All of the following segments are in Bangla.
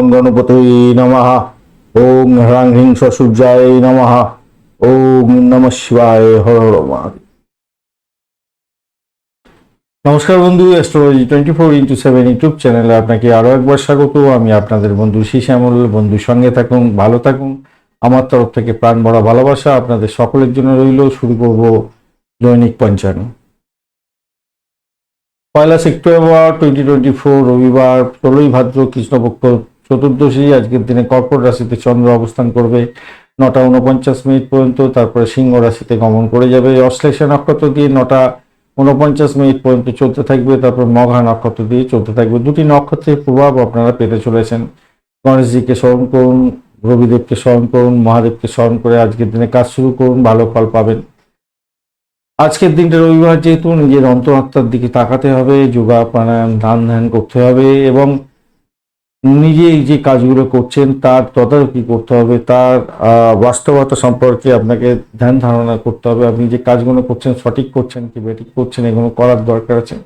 গং গণপতয়ে নমঃ ওং হ্রাং হ্রিং সূর্যায় নমঃ ওং নম শিবায় হর হর নমস্কার বন্ধু astrology twenty four into seven YouTube চ্যানেলে আপনাকে আরও একবার স্বাগত। আমি আপনাদের বন্ধু শ্যামল বন্ধুর সঙ্গে থাকুন, ভালো থাকুন। আমার তরফ থেকে প্রাণ ভরা ভালোবাসা আপনাদের সকলের জন্য রইল। শুরু করব দৈনিক পঞ্চান্ন। পয়লা সেপ্টেম্বর টোয়েন্টি টোয়েন্টি ফোর রবিবার, ষোলোই ভাদ্র, কৃষ্ণপক্ষ চতুর্দশী, আজকের দিনে কর্কট রাশিতে চন্দ্র অবস্থান করবে। নটা উনপঞ্চাশ মিনিট পর্যন্ত, তারপরে সিংহ রাশিতে গমন করে যাবে। অশ্লেষা নক্ষত্র দিয়ে নটা উনপঞ্চাশ মিনিট পর্যন্ত চলতে থাকবে, তারপর মঘা নক্ষত্র দিয়ে চলতে থাকবে। দুটি নক্ষত্রের প্রভাব আপনারা পেতে চলেছেন। গণেশজিকে স্মরণ করুন, রবিদেবকে স্মরণ করুন, মহাদেবকে স্মরণ করে আজকের দিনে কাজ শুরু করুন, ভালো ফল পাবেন। আজকের দিনটা রবিবার, যেহেতু নিজের অন্তরাত্মার দিকে তাকাতে হবে যোগা প্রাণায়াম ধ্যান ধ্যান করতে হবে এবং নিজেই যে কাজগুলো করছেন, তার তদারকি করতে হবে, তার বাস্তবতা সম্পর্কে আপনাকে ধ্যান ধারণা করতে হবে। আপনি যে কাজগুলো করছেন, সঠিক করছেন কি বেঠিক করছেন, এগুলো করার দরকার আছে।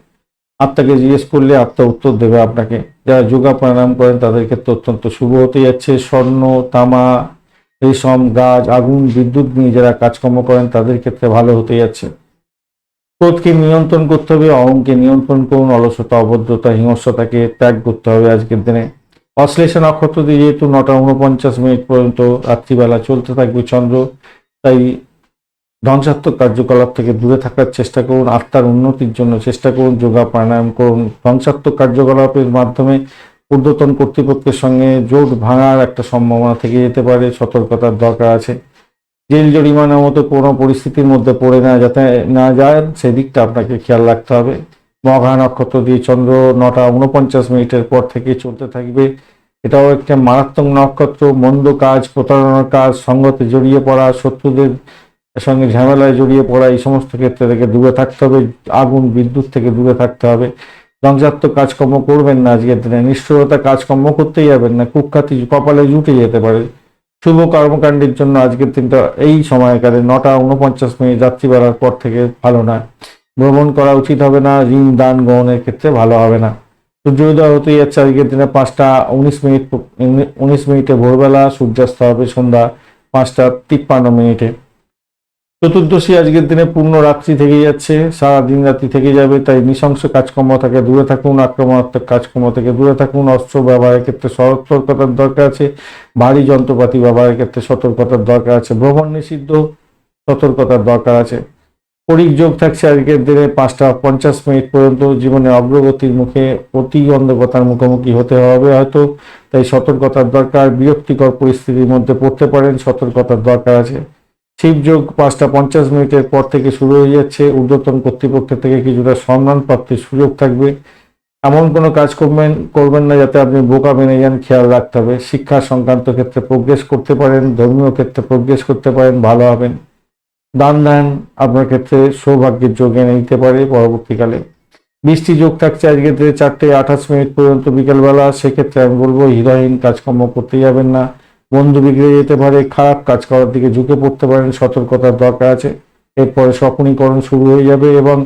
আত্মাকে জিজ্ঞেস করলে আত্মা উত্তর দেবে আপনাকে। যারা যোগা প্রাণায়াম করেন, তাদের ক্ষেত্রে অত্যন্ত শুভ হতে যাচ্ছে। স্বর্ণ, তামা, রেশম, গাছ, আগুন, বিদ্যুৎ নিয়ে যারা কাজকর্ম করেন, তাদের ক্ষেত্রে ভালো হতে যাচ্ছে। ক্রোধকে নিয়ন্ত্রণ করতে হবে, অহংকে নিয়ন্ত্রণ করুন, অলসতা, অভদ্রতা, হিংস্রতাকে ত্যাগ করতে হবে আজকের দিনে। অশ্লেষা নক্ষত্র দিয়ে যেহেতু নটা উনপঞ্চাশ মিনিট পর্যন্ত রাত্রিবেলা চলতে থাকবে চন্দ্র, তাই ধ্বংসাত্মক কার্যকলাপ থেকে দূরে থাকার চেষ্টা করুন, আত্মার উন্নতির জন্য চেষ্টা করুন, যোগা প্রাণায়াম করুন। ধ্বংসাত্মক কার্যকলাপের মাধ্যমে ঊর্ধ্বতন কর্তৃপক্ষের সঙ্গে জোট ভাঙার একটা সম্ভাবনা থেকে যেতে পারে, সতর্কতার দরকার আছে। জেল জরিমানার মতো কোনো পরিস্থিতির মধ্যে পড়ে না যাতে না যায়, সেদিকটা আপনাকে খেয়াল রাখতে হবে। মঘা নক্ষত্র দিয়ে চন্দ্র নটা উনপঞ্চাশ মিনিটের পর থেকে চলতে থাকবে। এটাও একটা মারাত্মক নক্ষত্র, মন্দ কাজ, প্রতারণার কাজ, সঙ্গতে জড়িয়ে পড়া, শত্রুদের সঙ্গে ঝামেলায় জড়িয়ে পড়া, এই সমস্ত ক্ষেত্রে থেকে দূরে থাকতে হবে, আগুন, বিদ্যুৎ থেকে দূরে থাকতে হবে। ধ্বংসাত্মক কাজকর্ম করবেন না আজকের দিনে, নিষ্ঠুরতা কাজকর্ম করতেই যাবেন না, কুখ্যাতি কপালে জুটে যেতে পারে। শুভ কর্মকাণ্ডের জন্য আজকের দিনটা এই সময়কালে নটা উনপঞ্চাশ মিনিট যাত্রীবেলার পর থেকে ভালো না ভ্রমণ করা উচিত হবে না, ঋণ, দান গ্রহণের ক্ষেত্রে ভালো হবে না। সূর্যোদয় হতে যাচ্ছে আজকের দিনে পাঁচটা উনিশ মিনিট, উনিশ মিনিটে ভোরবেলা, সূর্যাস্ত হবে সন্ধ্যা পাঁচটা তিপ্পান্ন মিনিটে। চতুর্দশী আজকের দিনে পূর্ণ রাত্রি থেকে যাচ্ছে সারা দিন রাত্রি থেকে যাবে, তাই নৃশংস কাজকর্ম থেকে দূরে থাকুন, আক্রমণাত্মক কাজকর্ম থেকে দূরে থাকুন, অস্ত্র ব্যবহারের ক্ষেত্রে সতর্কতার দরকার আছে, ভারী যন্ত্রপাতি ব্যবহারের ক্ষেত্রে সতর্কতার দরকার আছে, ভ্রমণ নিষিদ্ধ, সতর্কতার দরকার আছে। পরিক যোগ থাকছে আজকের দিনে পাঁচটা পঞ্চাশ মিনিট পর্যন্ত জীবনে অগ্রগতির মুখে প্রতিবন্ধকতার মুখোমুখি হতে হবে হয়তো, তাই সতর্কতার দরকার, বিরক্তিকর পরিস্থিতির মধ্যে পড়তে পারেন, সতর্কতার দরকার আছে। শিবযোগ পাঁচটা পঞ্চাশ মিনিটের পর থেকে শুরু হয়ে যাচ্ছে, ঊর্ধ্বতন কর্তৃপক্ষের থেকে কিছুটা সম্মান প্রাপ্তির সুযোগ থাকবে। এমন কোনো কাজ করবেন করবেন না যাতে আপনি বোকা মেনে যান, খেয়াল রাখতে হবে। শিক্ষা সংক্রান্ত ক্ষেত্রে প্রোগ্রেস করতে পারেন, ধর্মীয় ক্ষেত্রে প্রোগ্রেস করতে পারেন, ভালো হবেন। দান দান, আপনার ক্ষেত্রে সৌভাগ্যের যোগ এনে দিতে পারে পরবর্তীকালে। বৃষ্টি যোগ থাকছে আজকে চারটে আঠাশ মিনিট পর্যন্ত বিকেলবেলা। সেক্ষেত্রে আমি বলব হিরোইন কাজকর্ম করতে যাবেন না। বন্ধু বিগড়ে যেতে পারে, খারাপ কাজ করার দিকে ঝুঁকে পড়তে পারেন, সতর্কতার দরকার আছে। এরপরে শকুনীকরণ শুরু হয়ে যাবে এবং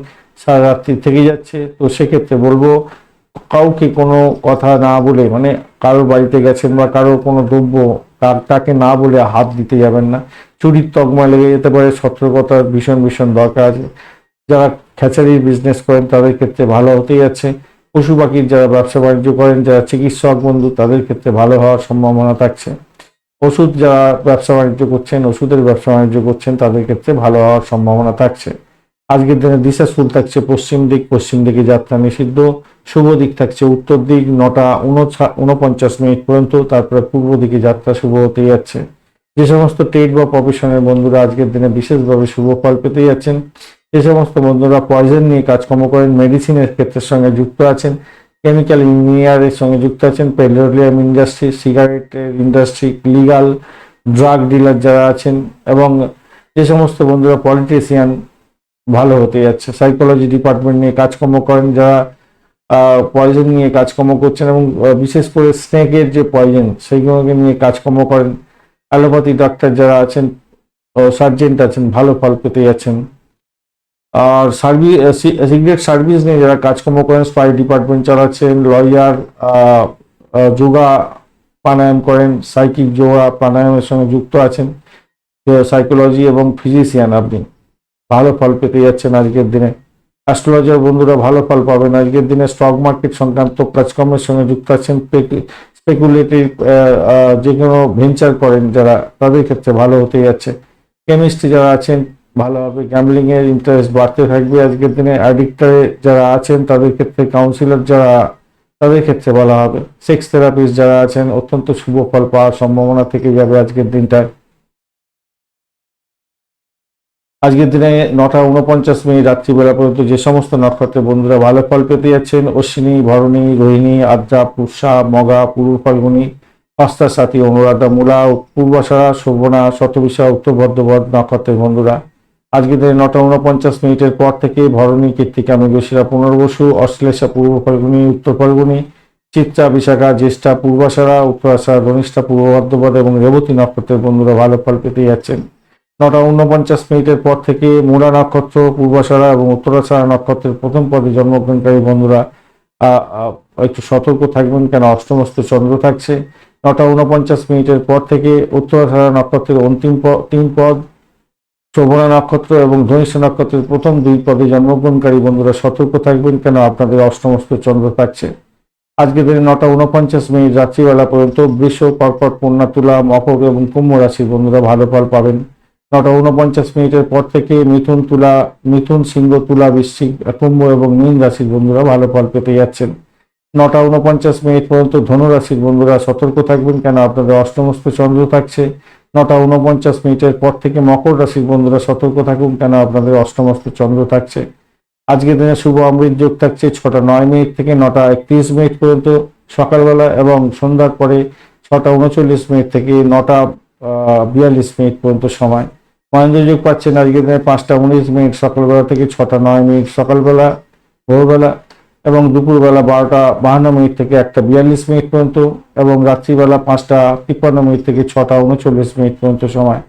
সারা রাত্রি থেকে যাচ্ছে। তো সেক্ষেত্রে বলব, কাউকে কোনো কথা না বলে মানে কারোর বাড়িতে গেছেন বা কারোর কোনো দ্রব্য তাকে না বলে হাত দিতে যাবেন না। চুরির তকমা লেগে যেতে পারে, সতর্কতার ভীষণ ভীষণ দরকার আছে। যারা খেচারির বিজনেস করেন, তাদের ক্ষেত্রে ভালো হতেই যাচ্ছে। পশু পাখির যারা ব্যবসা বাণিজ্য করেন, যারা চিকিৎসক বন্ধু, তাদের ক্ষেত্রে ভালো হওয়ার সম্ভাবনা থাকছে। ওষুধ যারা ব্যবসা বাণিজ্য করছেন, ওষুধের ব্যবসা বাণিজ্য করছেন, তাদের ক্ষেত্রে ভালো হওয়ার সম্ভাবনা থাকছে। আজকের দিনে দিশা শুল থাকছে পশ্চিম দিক, পশ্চিম দিকে যাত্রা নিষিদ্ধ। শুভ দিক থাকছে উত্তর দিক, নটা উনপঞ্চাশ মিনিট পর্যন্ত, তারপরে পূর্ব দিকে যাত্রা শুভ হতে যাচ্ছে। যে সমস্ত ট্রেড বা প্রফেশনের বন্ধুরা আজকের দিনে বিশেষভাবে শুভ ফল পেতে যাচ্ছেন। যে সমস্ত বন্ধুরা পয়জন নিয়ে কাজকর্ম করেন মেডিসিনের ক্ষেত্রের সঙ্গে যুক্ত আছেন কেমিক্যাল ইঞ্জিনিয়ারের সঙ্গে যুক্ত আছেন পেট্রোলিয়াম ইন্ডাস্ট্রি সিগারেটের ইন্ডাস্ট্রি লিগাল ড্রাগ ডিলার যারা আছেন এবং যে সমস্ত বন্ধুরা পলিটিশিয়ান ভালো হতে যাচ্ছে। সাইকোলজি ডিপার্টমেন্ট নিয়ে কাজকর্ম করেন যারা পয়জন নিয়ে কাজকর্ম করছেন এবং বিশেষ করে স্নেকের যে পয়জন সেইগুলোকে নিয়ে কাজকর্ম করেন। অ্যালোপ্যাথি ডাক্তার যারা আছেন সার্জেন্ট আছেন, ভালো ফল পেতে যাচ্ছেন। আর সার্ভিস সিগারেট সার্ভিস নিয়ে যারা কাজকর্ম করেন স্পাই ডিপার্টমেন্ট চালাচ্ছেন লয়ার যোগা প্রাণায়াম করেন সাইকিক যোগা প্রাণায়ামের সঙ্গে যুক্ত আছেন। সাইকোলজি এবং ফিজিশিয়ান আপনি। ভালো ফল পেতে যাচ্ছেন আজকের দিনে। অ্যাস্ট্রোলজার বন্ধুরা ভালো ফল পাবেন। আজকের দিনে স্টক মার্কেট সংক্রান্ত কাজকর্মের সঙ্গে যুক্ত আছেন স্পেকুলেটিভ যে কোনো ভেঞ্চার করেন যারা, তাদের ক্ষেত্রে ভালো হতে যাচ্ছে। কেমিস্ট্রি যারা আছেন, ভালো হবে। গ্যামলিং এর ইন্টারেস্ট বাড়তে থাকবে আজকের দিনে। অ্যাডিক্টারে যারা আছেন, তাদের ক্ষেত্রে কাউন্সিলর যারা, তাদের ক্ষেত্রে ভালো হবে। সেক্স থেরাপিস্ট যারা আছেন, অত্যন্ত শুভ ফল পাওয়ার সম্ভাবনা থেকে যাবে আজকের দিনটায়। আজকের দিনে নটা উনপঞ্চাশ মিনিট রাত্রিবেলা পর্যন্ত যে সমস্ত নক্ষত্রের বন্ধুরা ভালো ফল পেতে যাচ্ছেন, অশ্বিনী, ভরণী রোহিণী আদ্রা, পুষা, মগা পূর্ব ফাল্গুনী, পাঁচটা সাথী, অনুরাধা, মূলা পূর্বাশারা শোভনা, শতবিশা, উত্তর ভদ্রবদ নক্ষত্রের বন্ধুরা। আজকের দিনে নটা উনপঞ্চাশ মিনিটের পর থেকে ভরণী, কীর্তিকা, মৃগশিরা, পুনর্বসু, অশ্লেষা, পূর্ব ফাল্গুনী, উত্তর ফাল্গুনী, চিত্রা, বিশাখা, জ্যেষ্ঠা, পূর্বাশারা উত্তরাশারা ধনিষ্ঠা পূর্ব ভদ্রপদ এবং রেবতী নক্ষত্রের বন্ধুরা ভালো ফল পেতে যাচ্ছেন। নটা উনপঞ্চাশ মিনিটের পর থেকে মোড়া নক্ষত্র, পূর্বাশারা এবং উত্তরাশারা নক্ষত্রের প্রথম পদে জন্মগ্রহণকারী বন্ধুরা একটু সতর্ক থাকবেন কেন? অষ্টমস্ত চন্দ্র থাকছে। নটা উনপঞ্চাশ মিনিটের পর থেকে উত্তরাশারা নক্ষত্রের অন্তিম তিন পদ, শোভনা নক্ষত্র এবং ধনিষ্ঠা নক্ষত্রের প্রথম দুই পদে জন্মগ্রহণকারী বন্ধুরা সতর্ক থাকবেন কেন? আপনাদের অষ্টমস্ত চন্দ্র থাকছে। আজকে দিনে নটা উনপঞ্চাশ মিনিট রাত্রিবেলা পর্যন্ত বৃষ, কর্কট কন্যা তুলা, মকর এবং কুম্ভ রাশির বন্ধুরা ভালো ফল পাবেন। নটা উনপঞ্চাশ মিনিটের পর থেকে মিথুন তুলা, মিথুন সিংহ তুলা, বৃশ্চিক কুম্ভ এবং মীন রাশির বন্ধুরা ভালো ফল পেতে যাচ্ছেন। নটা উনপঞ্চাশ মিনিট পর্যন্ত ধনুরাশির বন্ধুরা সতর্ক থাকবেন কেন? আপনাদের অষ্টমস্ত চন্দ্র থাকছে। নটা উনপঞ্চাশ মিনিটের পর থেকে মকর রাশির বন্ধুরা সতর্ক থাকুন কেন? আপনাদের অষ্টমস্ত চন্দ্র থাকছে। আজকের দিনে শুভ অমৃত যোগ থাকছে ছটা নয় মিনিট থেকে নটা একত্রিশ মিনিট পর্যন্ত সকালবেলা এবং সন্ধ্যার পরে ছটা উনচল্লিশ মিনিট থেকে নটা বিয়াল্লিশ মিনিট পর্যন্ত সময়। মহেন্দ্র যোগ পাচ্ছেন আজকের দিনে পাঁচটা উনিশ মিনিট, সকালবেলা থেকে ছটা নয় মিনিট, সকালবেলা, ভোরবেলা এবং দুপুরবেলা বারোটা বাহান্ন মিনিট থেকে একটা বিয়াল্লিশ মিনিট পর্যন্ত এবং রাত্রিবেলা পাঁচটা তিপ্পান্ন মিনিট থেকে ছটা উনচল্লিশ মিনিট পর্যন্ত সময়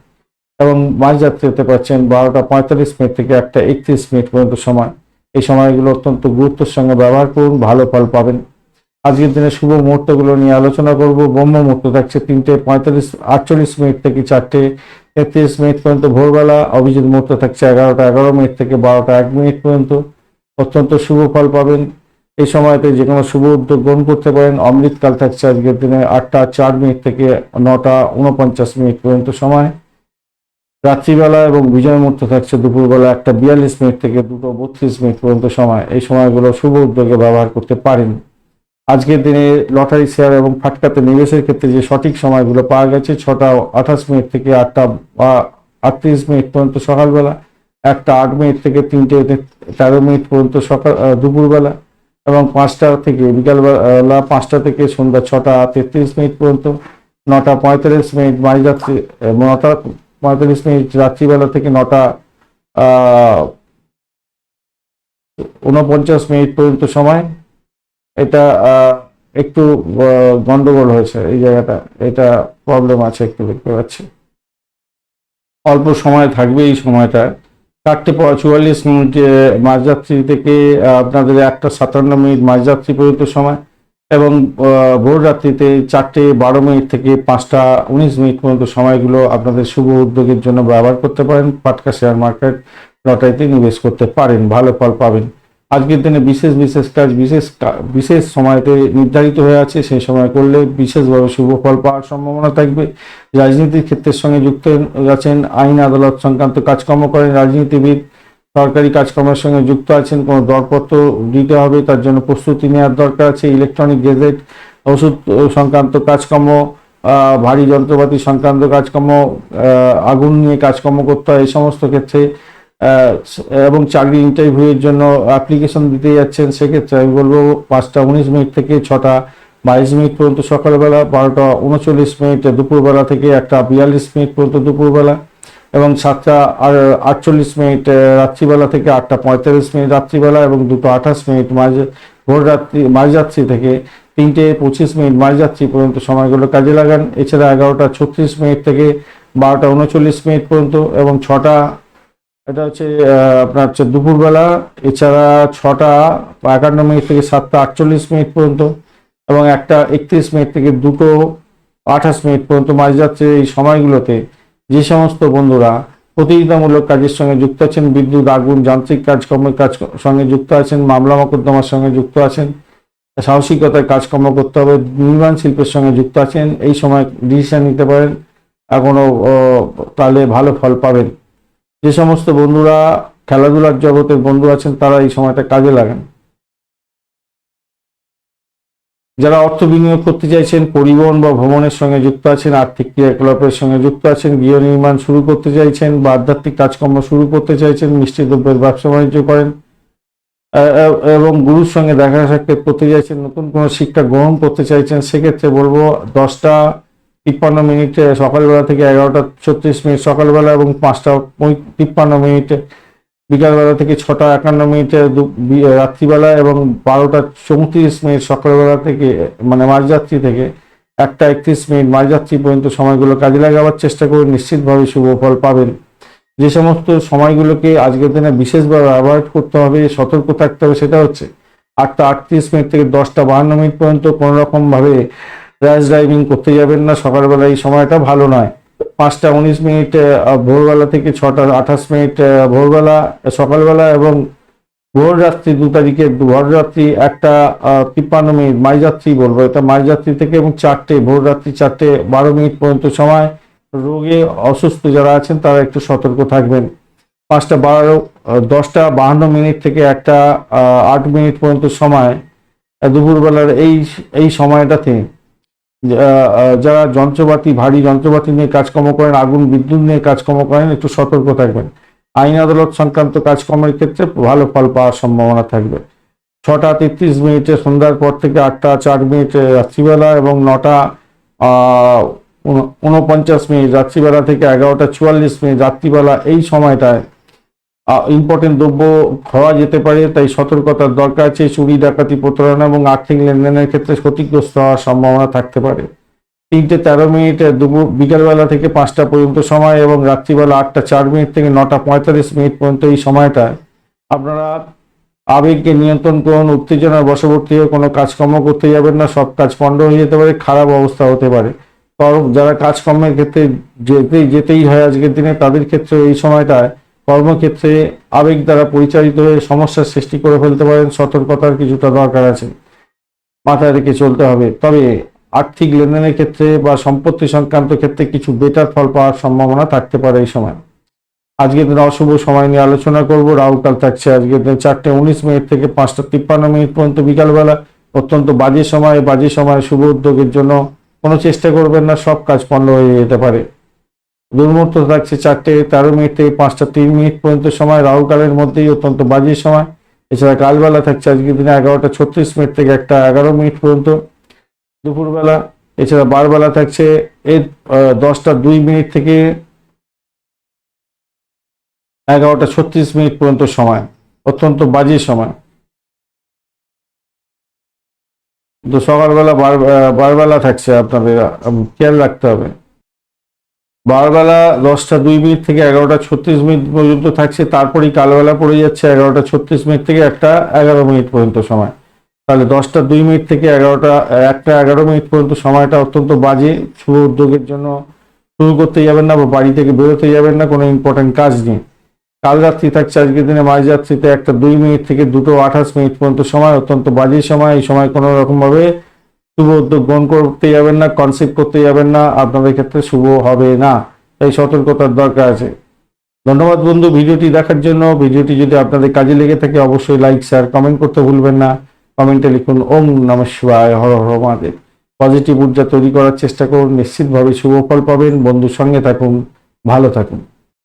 এবং মাঝরাত্রি হতে পারছেন বারোটা পঁয়তাল্লিশ মিনিট থেকে একটা একত্রিশ মিনিট পর্যন্ত সময়। এই সময়গুলো অত্যন্ত গুরুত্বের সঙ্গে ব্যবহার করুন, ভালো ফল পাবেন। আজকের দিনে শুভ মুহূর্তগুলো নিয়ে আলোচনা করব। ব্রহ্ম মুহূর্ত থাকছে তিনটে পঁয়তাল্লিশ, আটচল্লিশ মিনিট থেকে চারটে তেত্রিশ মিনিট পর্যন্ত ভোরবেলা, অভিজিৎ মুহূর্ত থাকছে এগারোটা, এগারো মিনিট থেকে বারোটা, এক মিনিট পর্যন্ত। অত্যন্ত শুভ ফল পাবেন। এই সময়তে যে কোনো শুভ উদ্যোগ গ্রহণ করতে পারেন। অমৃতকাল থাকছে আজকের দিনে আটটা চার মিনিট থেকে নটা উনপঞ্চাশ মিনিট পর্যন্ত সময়। রাত্রিবেলা এবং বিজয় মুহূর্ত থাকছে দুপুরবেলা একটা বিয়াল্লিশ মিনিট থেকে দুটো বত্রিশ মিনিট পর্যন্ত সময়। এই সময়গুলো শুভ উদ্যোগে ব্যবহার করতে পারেন। আজকের দিনে লটারি শেয়ার এবং ফাটকাতে নিবেশের ক্ষেত্রে যে সঠিক সময়গুলো পাওয়া গেছে ছটা আঠাশ মিনিট থেকে আটটা আটত্রিশ মিনিট পর্যন্ত সকালবেলা একটা আট মিনিট থেকে তিনটে তেরো মিনিট পর্যন্ত সকাল দুপুরবেলা এবং পাঁচটা থেকে বিকালবেলা পাঁচটা থেকে সন্ধ্যা ছটা তেত্রিশ মিনিট পর্যন্ত নটা পঁয়তাল্লিশ মিনিট মাঝরাত্রি নটা পঁয়তাল্লিশ মিনিট রাত্রিবেলা থেকে নটা আহ, উনপঞ্চাশ মিনিট পর্যন্ত সময় এটা একটু গন্ডগোল হয়েছে এই জায়গাটা। এটা প্রবলেম আছে একটু দেখতে পাচ্ছি। অল্প সময় থাকবে এই সময়টা। চারটে চুয়াল্লিশ মিনিট মাঝরাত্রি থেকে আপনাদের একটা সাতান্ন মিনিট মাঝরাত্রি পর্যন্ত সময় এবং ভোর রাত্রিতে চারটে বারো মিনিট থেকে পাঁচটা উনিশ মিনিট পর্যন্ত সময়গুলো আপনাদের শুভ উদ্যোগের জন্য ব্যবহার করতে পারেন। পাটকা শেয়ার মার্কেট লটারিতে নিবেশ করতে পারেন। ভালো ফল পাবেন। আজকের দিনে বিশেষ বিশেষ কাজ, বিশেষ বিশেষ সময়তে নির্ধারিত হয়ে আছে, সেই সময় করলে বিশেষভাবে শুভ ফল পাওয়ার সম্ভাবনা থাকবে। রাজনীতির ক্ষেত্রের সঙ্গে যুক্ত আছেন আইন আদালত সংক্রান্ত কাজকর্ম করেন রাজনীতিবিদ। সরকারি কাজকর্মের সঙ্গে যুক্ত আছেন, কোনো দরপত্র দিতে হবে, তার জন্য প্রস্তুতি নেওয়ার দরকার আছে। ইলেকট্রনিক গেজেট, ওষুধ সংক্রান্ত কাজকর্ম ভারী যন্ত্রপাতি সংক্রান্ত কাজকর্ম আগুন নিয়ে কাজকর্ম করতে হয়, এই সমস্ত ক্ষেত্রে এবং চাকরি ইন্টারভিউয়ের জন্য অ্যাপ্লিকেশন দিতে যাচ্ছেন, সেক্ষেত্রে আমি বলব পাঁচটা উনিশ মিনিট থেকে ছটা বাইশ মিনিট পর্যন্ত সকালবেলা, বারোটা উনচল্লিশ মিনিট দুপুরবেলা থেকে একটা বিয়াল্লিশ মিনিট পর্যন্ত দুপুরবেলা এবং সাতটা আর আটচল্লিশ মিনিট রাত্রিবেলা থেকে আটটা পঁয়তাল্লিশ মিনিট রাত্রিবেলা এবং দুটো আঠাশ মিনিট মাঝ, ভোর রাত্রি, মাঝরাত্রি থেকে তিনটে পঁচিশ মিনিট মাঝরাত্রি পর্যন্ত সময়গুলো কাজে লাগান। এছাড়া এগারোটা ছত্রিশ মিনিট থেকে বারোটা উনচল্লিশ মিনিট পর্যন্ত এবং ছটা এটা হচ্ছে আপনার হচ্ছে দুপুরবেলা, এছাড়া ছটা বা একান্ন মিনিট থেকে সাতটা আটচল্লিশ মিনিট পর্যন্ত এবং একটা একত্রিশ মিনিট থেকে দুটো আঠাশ মিনিট পর্যন্ত মাঝরাত্রির এই সময়গুলোতে যে সমস্ত বন্ধুরা প্রতিযোগিতামূলক কাজের সঙ্গে যুক্ত আছেন, বিদ্যুৎ, আগুন, যান্ত্রিক কাজকর্মের কাজ সঙ্গে যুক্ত আছেন, মামলা মোকদ্দমার সঙ্গে যুক্ত আছেন সাহসিকতায় কাজকর্ম করতে হবে, নির্মাণ শিল্পের সঙ্গে যুক্ত আছেন, এই সময় ডিসিশন নিতে পারেন, এখনও তাহলে ভালো ফল পাবেন। যে সমস্ত বন্ধুরা খেলাধুলার জগতের বন্ধু আছেন, তারা এই সময়টা কাজে লাগান। যারা অর্থ বিনিয়োগ করতে চাইছেন, পরিবহন বা ভ্রমণের সঙ্গে যুক্ত আছেন, আর্থিক ক্রিয়াকলাপের সঙ্গে যুক্ত আছেন, গৃহ নির্মাণ শুরু করতে চাইছেন বা আধ্যাত্মিক কাজকর্ম শুরু করতে চাইছেন, মিষ্টি দ্রব্যের ব্যবসা বাণিজ্য করেন এবং গুরুর সঙ্গে দেখা সাক্ষাৎ করতে চাইছেন, নতুন কোনো শিক্ষা গ্রহণ করতে চাইছেন, সেক্ষেত্রে বলব দশটা তিপ্পান্ন মিনিটে সকালবেলা থেকে এগারোটা ছত্রিশ মিনিট সকালবেলা এবং পাঁচটা তিপ্পান্ন মিনিটে, বিকালবেলা থেকে ছটা একান্ন মিনিটে রাত্রিবেলা এবং বারোটা চৌত্রিশ মিনিট সকালবেলা থেকে মানে মাঝরাত্রি থেকে একটা একত্রিশ মিনিট মাঝরাত্রি পর্যন্ত সময়গুলো কাজে লাগাবার চেষ্টা করুন। নিশ্চিতভাবে শুভ ফল পাবেন। যে সমস্ত সময়গুলোকে আজকের দিনে বিশেষভাবে অ্যাভয়েড করতে হবে সতর্ক থাকতে হবে, সেটা হচ্ছে আটটা আটত্রিশ মিনিট থেকে দশটা বাহান্ন মিনিট পর্যন্ত কোনো রকম ভাবে র্যাশ ড্রাইভিং করতে যাবেন না, সকালবেলা এই সময়টা ভালো নয়। পাঁচটা উনিশ মিনিট ভোরবেলা থেকে ছটা আঠাশ মিনিট ভোরবেলা, সকালবেলা এবং ভোর রাত্রি, দু তারিখে ভোর রাত্রি একটা তিপ্পান্ন মিনিট মাঝরাত্রি বলব। এটা মাঝরাত্রি থেকে এবং চারটে, ভোর রাত্রি চারটে, বারো মিনিট পর্যন্ত সময়। রোগে অসুস্থ যারা আছেন, তারা একটু সতর্ক থাকবেন। পাঁচটা বারো দশটা বাহান্ন মিনিট থেকে একটা আট মিনিট পর্যন্ত সময়। দুপুরবেলার এই এই সময়টাতে যারা যন্ত্রপাতি, ভারী যন্ত্রপাতি নিয়ে কাজকর্ম করেন, আগুন, বিদ্যুৎ নিয়ে কাজকর্ম করেন, একটু সতর্ক থাকবেন। আইন আদালত সংক্রান্ত কাজকর্মের ক্ষেত্রে ভালো ফল পাওয়ার সম্ভাবনা থাকবে। ছটা তেত্রিশ মিনিটে সন্ধ্যার পর থেকে আটটা চার মিনিটে রাত্রিবেলা এবং নটা উনপঞ্চাশ মিনিট, রাত্রিবেলা থেকে এগারোটা চুয়াল্লিশ মিনিট, রাত্রিবেলা এই সময়টায় ইম্পর্টেন্ট দ্রব্য খাওয়া যেতে পারে, তাই সতর্কতার দরকার আছে, চুরি, ডাকাতি, প্রতারণা এবং আর্থিক লেনদেনের ক্ষেত্রে ক্ষতিগ্রস্ত হওয়ার সম্ভাবনা থাকতে পারে। তিনটে তেরো মিনিটে দুপুর, বিকালবেলা থেকে পাঁচটা পর্যন্ত সময় এবং রাত্রিবেলা আটটা চার মিনিট থেকে নটা পঁয়তাল্লিশ মিনিট পর্যন্ত এই সময়টায় আপনারা আবেগকে নিয়ন্ত্রণ করুন, উত্তেজনার বশবর্তী হয়ে কোনো কাজকর্ম করতে যাবেন না, সব কাজ পণ্ড হয়ে যেতে পারে, খারাপ অবস্থা হতে পারে। কারণ যারা কাজকর্মের ক্ষেত্রে যেতেই যেতেই হয় আজকের দিনে, তাদের ক্ষেত্রে এই সময়টায় কর্মক্ষেত্রে আবেগ দ্বারা পরিচালিত হয়ে সমস্যার সৃষ্টি করে ফেলতে পারেন, সতর্কতার কিছুটা দরকার আছে। মাথায় রেখে চলতে হবে। তবে আর্থিক লেনদেনের ক্ষেত্রে বা সম্পত্তি সংক্রান্ত ক্ষেত্রে কিছু বেটার ফল পাওয়ার সম্ভাবনা থাকতে পারে এই সময়। আজকের দিনে অশুভ সময় নিয়ে আলোচনা করব। রাহুকাল থাকছে আজকের দিন চারটে উনিশ মিনিট থেকে পাঁচটা তিপ্পান্ন মিনিট পর্যন্ত বিকালবেলা। অত্যন্ত বাজে সময় বাজে সময় শুভ উদ্যোগের জন্য কোনো চেষ্টা করবেন না, সব কাজ পণ্ড হয়ে যেতে পারে। দুর্মুহূর্ত থাকছে চারটে তেরো মিনিট থেকে পাঁচটা তিন মিনিট পর্যন্ত সময়, রাহুকালের মধ্যেই অত্যন্ত বাজে সময়। এছাড়া কালবেলা থাকছে আজকের দিনে এগারোটা ছত্রিশ মিনিট থেকে একটা এগারো মিনিট পর্যন্ত। দুপুরবেলা, এছাড়া বারবেলা থাকছে এর দশটা দুই মিনিট থেকে এগারোটা ছত্রিশ মিনিট পর্যন্ত সময়, অত্যন্ত বাজে সময়। তো সকালবেলা বার বারবেলা থাকছে আপনাদের খেয়াল রাখতে হবে। বারবেলা দশটা দুই মিনিট থেকে এগারোটা ছত্রিশ মিনিট পর্যন্ত থাকছে, তারপরেই কালবেলা পড়ে যাচ্ছে এগারোটা ছত্রিশ মিনিট থেকে একটা এগারো মিনিট পর্যন্ত সময়। তাহলে দশটা দুই মিনিট থেকে এগারোটা, একটা এগারো মিনিট পর্যন্ত সময়টা অত্যন্ত বাজে, শুভ উদ্যোগের জন্য শুরু করতে যাবেন না বা বাড়ি থেকে বেরোতে যাবেন না, কোনো ইম্পর্টেন্ট কাজ নিয়ে কাল রাত্রি থাকছে, আজকের দিনে মাঝরাত্রিতে একটা দুই মিনিট থেকে দুটো আঠাশ মিনিট পর্যন্ত সময়, অত্যন্ত বাজে সময়, এই সময় কোনো রকমভাবে শুভ উদ্যোগ গ্রহণ করতে যাবেন না কনসেপ্ট করতে যাবেন না, আপনাদের ক্ষেত্রে শুভ হবে না। তাই সতর্কতার দরকার আছে। ধন্যবাদ বন্ধু, ভিডিওটি দেখার জন্য। ভিডিওটি যদি আপনাদের কাজে লেগে থাকে, অবশ্যই লাইক শেয়ার কমেন্ট করতে ভুলবেন না। কমেন্টে লিখুন, ওম নম শিবায় হর হর মহাদেব। পজিটিভ ঊর্জা তৈরি করার চেষ্টা করুন। নিশ্চিতভাবে শুভ ফল পাবেন। বন্ধুর সঙ্গে থাকুন। ভালো থাকুন।